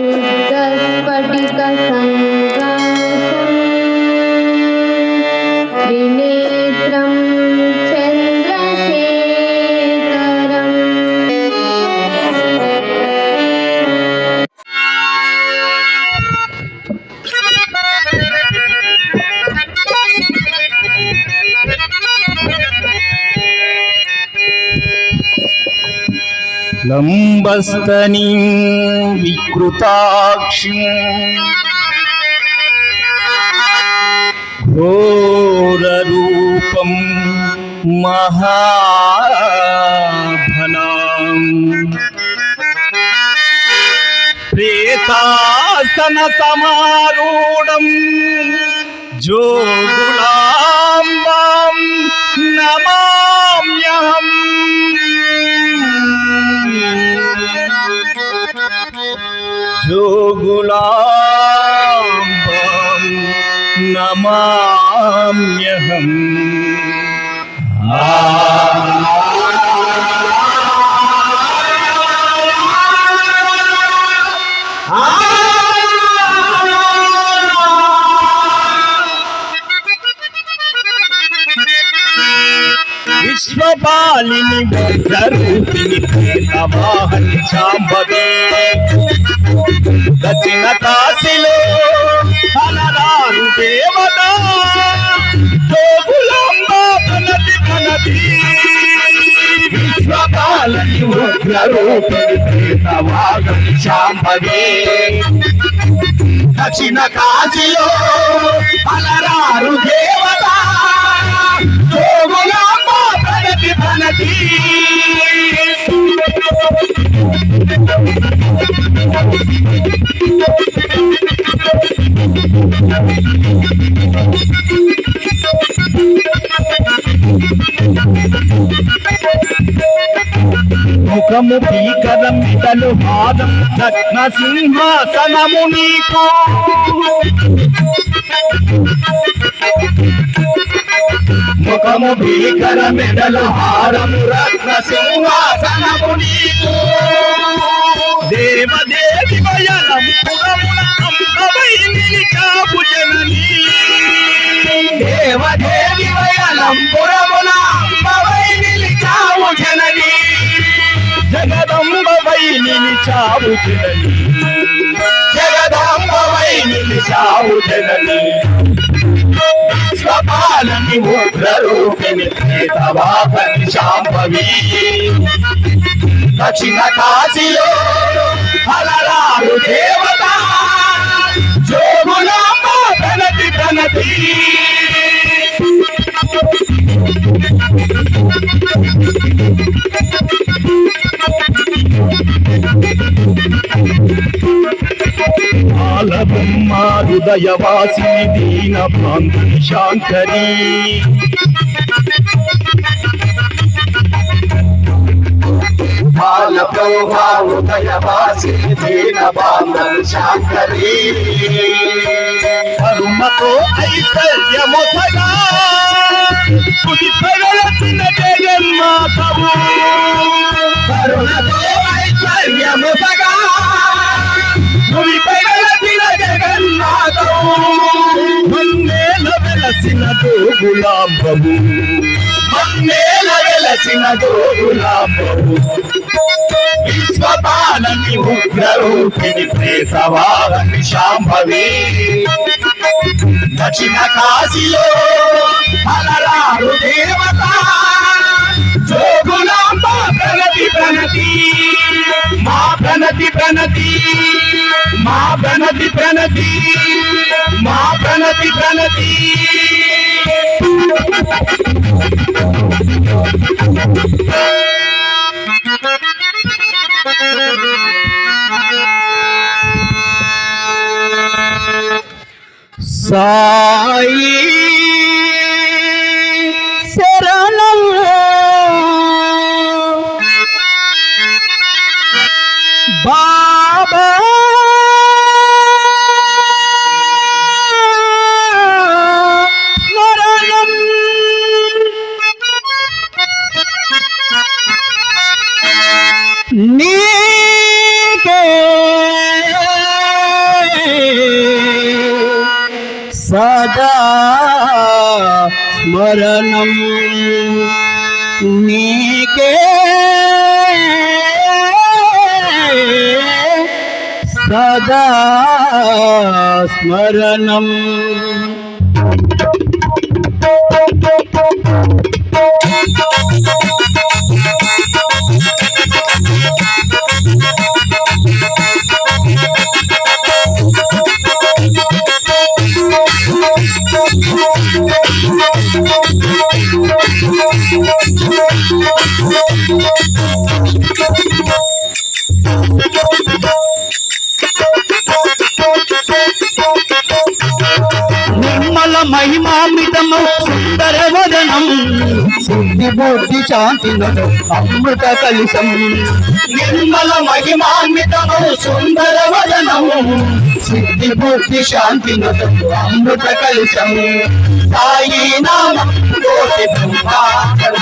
उदस्पटिकसं లంబస్తనీ వికృతాక్షి. ఘోరూపం మహాఫలాం ప్రేతాసన సమారూఢం జోగులాంబాం నమా. జోగులాంబాం నమామ్యహం విశ్వపాలిని గరూపిణి ప్రేతవాహని చాంబవే దచిన కాశిలో అలరారు దేవత. జోగులాంబ విశ్వపాలని ఉగ్రరూపిణి చాంబవే దక్షిణ కాశీలో అలరారు దేవత. ప్రణతి ప్రణతి ముఖము భీకరం ఇతలు పాదం రత్న సింహాసనము నీకు. ముఖము భీకర మెడలు హారము రత్న సింహాసనము నీకు. దేవదేవి వయనం పురమున అంబవై నిలిచావు జననీ. దేవదేవి వయనం పురమున అంబవై నిలిచావు జననీ. జగదంబవై నిలిచావు జననీ. జగదంబవై నిలిచావు కపాలని ఉగ్రరూపిణి ప్రేతవాహని శాంభవి దక్షిణ కాశీలో అలరారు దేవత జోగునాతి తనతి Thank you. బాలబ్రహ్మ హృదయవాసిని దీన భాంతి శాంకరీ బాల ప్రోభా దీన బాంధం శాంకరీ జగన్మాతవు కరుణతో మన్నేల వెలసిన గోగులాంబవు మన్నేల వెలసిన గోగులాంబవు విశ్వపాలని ఉగ్రరూపిణి ప్రేతవాహని శాంభవి. దక్షిణ కాశీలో అలరారు దేవత. జోగులాంబ ప్రణతి ప్రణతి మా ప్రణతి ప్రణతి. ప్రణతి ప్రణతి మా ప్రణతి ప్రణతి. సాయి శరణం బాబా नीके सदा स्मरणं नीके सदा स्मरणम् Thank you. మహిమామితము సుందర వదనం. శుద్ధి బుద్ధి శాంతి అమృత కలిసం నిర్మల మహిమామితము సుందర వదనము సిద్ధి బుద్ధి శాంతి అమృత కలిసం సాయి నామ కోటి బ్రహ్మాండం.